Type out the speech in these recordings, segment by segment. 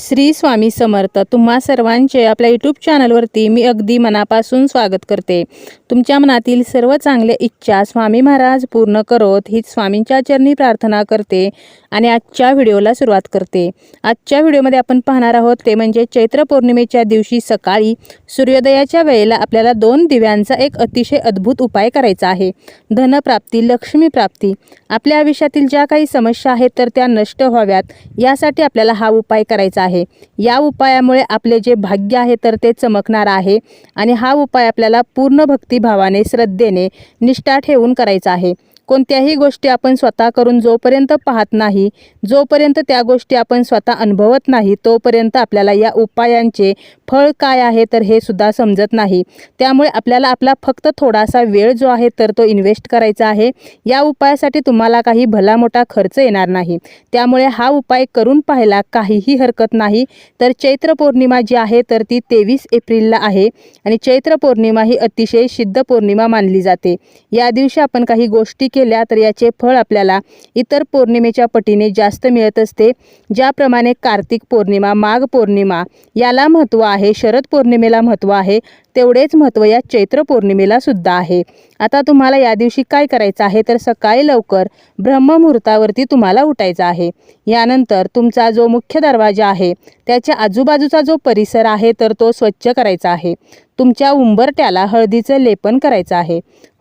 श्री स्वामी समर्थ. तुम्हा सर्वांचे आपल्या यूट्यूब चॅनलवरती मी अगदी मनापासून स्वागत करते. तुमच्या मनातील सर्व चांगल्या इच्छा स्वामी महाराज पूर्ण करोत हीच स्वामींच्या चरणी प्रार्थना करते आणि आजच्या व्हिडिओला सुरुवात करते. आजच्या व्हिडिओमध्ये आपण पाहणार आहोत ते म्हणजे चैत्र पौर्णिमेच्या दिवशी सकाळी सूर्योदयाच्या वेळेला आपल्याला दोन दिव्यांचा एक अतिशय अद्भुत उपाय करायचा आहे. धनप्राप्ती लक्ष्मी प्राप्ती. आपल्या आयुष्यातील ज्या काही समस्या आहेत तर त्या नष्ट व्हाव्यात. यासाठी आपल्याला हा उपाय करायचा आहे. या उपायामुळे आपले जे भाग्य आहे तर ते चमकणार आहे आणि हा उपाय आपल्याला पूर्ण भक्तिभावाने श्रद्धेने निष्ठा ठेवून करायचा आहे. कोणत्याही गोष्टी आपण स्वतः करून जोपर्यंत पाहत नाही जोपर्यंत त्या गोष्टी आपण स्वतः अनुभवत नाही तोपर्यंत आपल्याला या उपायांचे फळ काय आहे तर हे सुद्धा समजत नाही. त्यामुळे आपल्याला आपला फक्त थोडासा वेळ जो आहे तर तो इन्व्हेस्ट करायचा आहे. या उपायासाठी तुम्हाला काही भला मोठा खर्च येणार नाही. त्यामुळे हा उपाय करून पाहायला काहीही हरकत नाही. तर चैत्र पौर्णिमा जी आहे तर ती तेवीस एप्रिलला आहे आणि चैत्र पौर्णिमा ही अतिशय सिद्ध पौर्णिमा मानली जाते. या दिवशी आपण काही गोष्टी केल्या तर याचे फळ आपल्याला इतर पौर्णिमेच्या पटीने जास्त मिळत असते. ज्याप्रमाणे कार्तिक पौर्णिमा माघ पौर्णिमा याला महत्त्व आहे शरद पौर्णिमेला महत्त्व आहे तेवढेच महत्त्व या चैत्र पौर्णिमेला सुद्धा आहे. आता तुम्हाला या दिवशी काय करायचं आहे तर सकाळी लवकर ब्रह्ममुहूर्तावरती तुम्हाला उठायचं आहे. यानंतर तुमचा जो मुख्य दरवाजा आहे त्याच्या आजूबाजूचा जो परिसर आहे तर तो स्वच्छ करायचा आहे. तुमच्या उंबरट्याला हळदीचं लेपन करायचं आहे.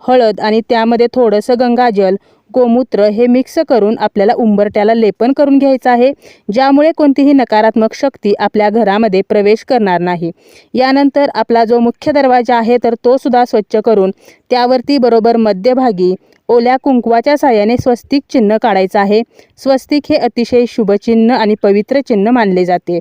हळद आणि त्यामध्ये थोडंसं गंगाजल गोमूत्र हे मिक्स करून आपल्याला उंबरट्याला लेपन करून घ्यायचं आहे. ज्यामुळे कोणतीही नकारात्मक शक्ती आपल्या घरामध्ये प्रवेश करणार नाही. यानंतर आपला जो मुख्य दरवाजा आहे तर तो सुद्धा स्वच्छ करून त्यावरती बरोबर मध्यभागी ओल्या कुंकवाच्या साह्याने स्वस्तिक चिन्ह काढायचं आहे. स्वस्तिक हे अतिशय शुभचिन्ह आणि पवित्र चिन्ह मानले जाते.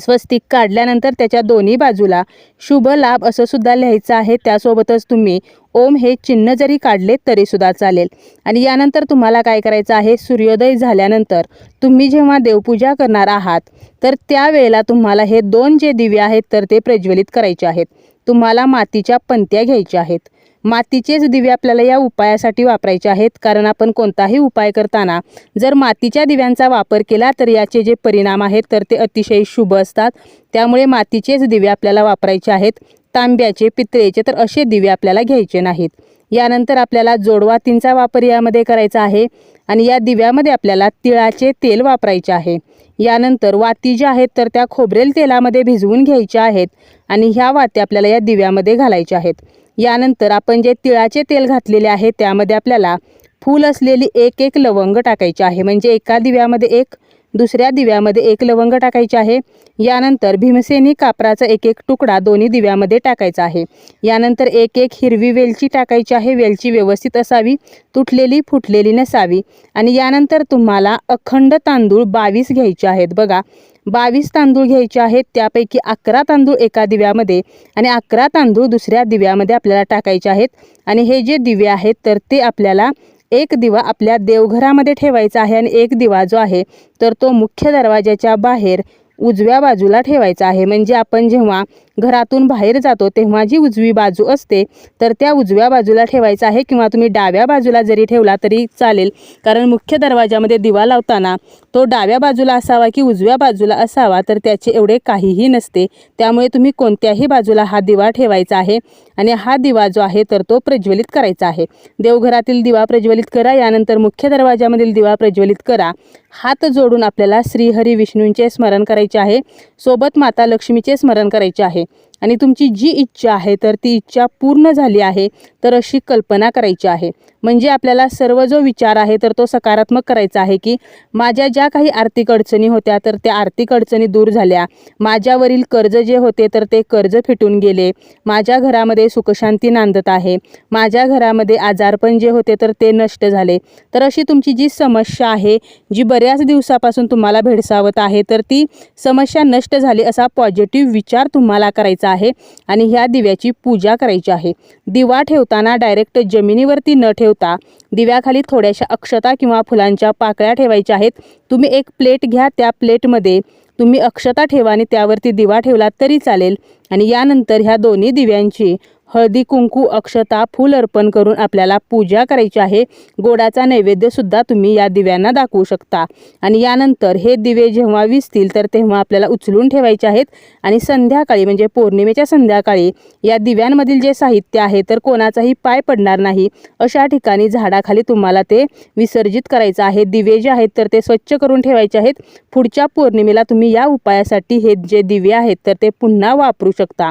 स्वस्तिक काढल्यानंतर त्याच्या दोन्ही बाजूला शुभ लाभ असं सुद्धा लिहायचं आहे. त्यासोबतच तुम्ही ओम हे चिन्ह जरी काढले तरी सुद्धा चालेल. आणि यानंतर तुम्हाला काय करायचं आहे? सूर्योदय झाल्यानंतर तुम्ही जेव्हा देवपूजा करणार आहात तर त्यावेळेला तुम्हाला हे दोन जे दिवे आहेत तर ते प्रज्वलित करायचे आहेत. तुम्हाला मातीच्या पंत्या घ्यायच्या आहेत. मातीचेच दिवे आपल्याला या उपायासाठी वापरायचे आहेत. कारण आपण कोणताही उपाय करताना जर मातीच्या दिव्यांचा वापर केला तर याचे जे परिणाम आहेत तर ते अतिशय शुभ असतात. त्यामुळे मातीचेच दिवे आपल्याला वापरायचे आहेत. तांब्याचे पितळेचे तर असे दिवे आपल्याला घ्यायचे नाहीत. यानंतर आपल्याला जोडवातींचा वापर यामध्ये करायचा आहे आणि या दिव्यामध्ये आपल्याला तिळाचे तेल वापरायचे आहे. यानंतर वाती ज्या आहेत तर त्या खोबरेल तेलामध्ये भिजवून घ्यायच्या आहेत आणि ह्या वाती आपल्याला या दिव्यामध्ये घालायच्या आहेत. यानंतर आपण जे तिळाचे तेल घातलेले आहे त्यामध्ये आपल्याला फूल असलेली एक एक लवंग टाकायची आहे. म्हणजे एका दिव्यामध्ये एक दुसऱ्या दिव्यामध्ये एक लवंग टाकायची आहे. यानंतर भीमसेनी कापराचा एक एक तुकडा दोन्ही दिव्यामध्ये टाकायचा आहे. यानंतर एक एक हिरवी वेलची टाकायची आहे. वेलची व्यवस्थित असावी तुटलेली फुटलेली नसावी. आणि यानंतर तुम्हाला अखंड तांदूळ बावीस घ्यायचे आहेत. बघा बावीस तांदूळ घ्यायचे आहेत त्यापैकी अकरा तांदूळ एका दिव्यामध्ये आणि अकरा तांदूळ दुसऱ्या दिव्यामध्ये आपल्याला टाकायचे आहेत. आणि हे जे दिवे आहेत तर ते आपल्याला एक दिवा आपल्या देवघरामध्ये ठेवायचा आहे आणि एक दिवा जो आहे तर तो मुख्य दरवाजाच्या बाहेर उजव्या बाजूला ठेवायचा आहे. म्हणजे आपण जेव्हा घरातून बाहेर जातो तेव्हा जी उजवी बाजू असते तर त्या उजव्या बाजूला ठेवायचा आहे किंवा तुम्ही डाव्या बाजूला जरी ठेवला तरी चालेल. कारण मुख्य दरवाजामध्ये दिवा लावताना तो डाव्या बाजूला असावा की उजव्या बाजूला असावा तर त्याचे एवढे काहीही नसते. त्यामुळे तुम्ही कोणत्याही बाजूला हा दिवा ठेवायचा आहे आणि हा दिवा जो आहे तर तो प्रज्वलित करायचा आहे. देवघरातील दिवा प्रज्वलित करा यानंतर मुख्य दरवाजामधील दिवा प्रज्वलित करा. हात जोडून आपल्याला श्रीहरी विष्णूंचे स्मरण करायचे आहे. सोबत माता लक्ष्मीचे स्मरण करायचे आहे. आणि तुमची जी इच्छा आहे तर ती इच्छा पूर्ण झाली आहे तर अशी कल्पना करायची आहे. म्हणजे आपल्याला सर्व जो विचार आहे तर तो सकारात्मक करायचा आहे की माझ्या ज्या काही आर्थिक अडचणी होत्या तर त्या आर्थिक अडचणी दूर झाल्या. माझ्यावरील कर्ज जे होते तर ते कर्ज फिटून गेले. माझ्या घरामध्ये सुखशांती नांदत आहे. माझ्या घरामध्ये आजारपण जे होते तर ते नष्ट झाले. तर अशी तुमची जी समस्या आहे जी बऱ्याच दिवसापासून तुम्हाला भेडसावत आहे तर ती समस्या नष्ट झाली असा पॉझिटिव्ह विचार तुम्हाला करायचा आहे आणि ह्या दिव्याची पूजा करायची आहे. दिवा ठेवताना डायरेक्ट जमिनीवरती न ठेवता दिव्याखाली थोड्याशा अक्षता किंवा फुलांच्या पाकळ्या ठेवायच्या आहेत. तुम्ही एक प्लेट घ्या त्या प्लेटमध्ये तुम्ही अक्षता ठेवा आणि त्यावरती दिवा ठेवला तरी चालेल. आणि यानंतर ह्या दोन्ही दिव्यांची हळदी कुंकू अक्षता फूल अर्पण करून आपल्याला पूजा करायची आहे. गोडाचा नैवेद्यसुद्धा तुम्ही या दिव्यांना दाखवू शकता. आणि यानंतर हे दिवे जेव्हा विसतील तर तेव्हा आपल्याला उचलून ठेवायचे आहेत. आणि संध्याकाळी म्हणजे पौर्णिमेच्या संध्याकाळी या दिव्यांमधील जे साहित्य आहे तर कोणाचाही पाय पडणार नाही. अशा ठिकाणी झाडाखाली तुम्हाला ते विसर्जित करायचं आहे. दिवे जे आहेत तर ते स्वच्छ करून ठेवायचे आहेत. पुढच्या पौर्णिमेला तुम्ही या उपायासाठी हे जे दिवे आहेत तर ते पुन्हा वापरू शकता.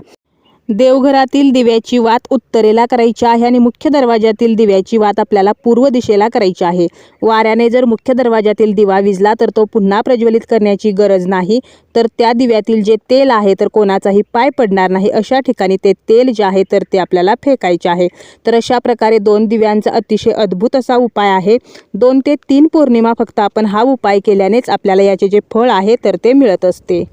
देवघरातील दिव्याची वात उत्तरेला करायची आहे आणि मुख्य दरवाजातील दिव्याची वात आपल्याला पूर्व दिशेला करायची आहे. वाऱ्याने जर मुख्य दरवाजातील दिवा विजला तर तो पुन्हा प्रज्वलित करण्याची गरज नाही. तर त्या दिव्यातील जे तेल आहे तर कोणाचाही पाय पडणार नाही. अशा ठिकाणी ते तेल जे आहे तर ते आपल्याला फेकायचे आहे. तर अशा प्रकारे दोन दिव्यांचा अतिशय अद्भुत असा उपाय आहे. दोन ते तीन पौर्णिमा फक्त आपण हा उपाय केल्यानेच आपल्याला याचे जे फळ आहे तर ते मिळत असते.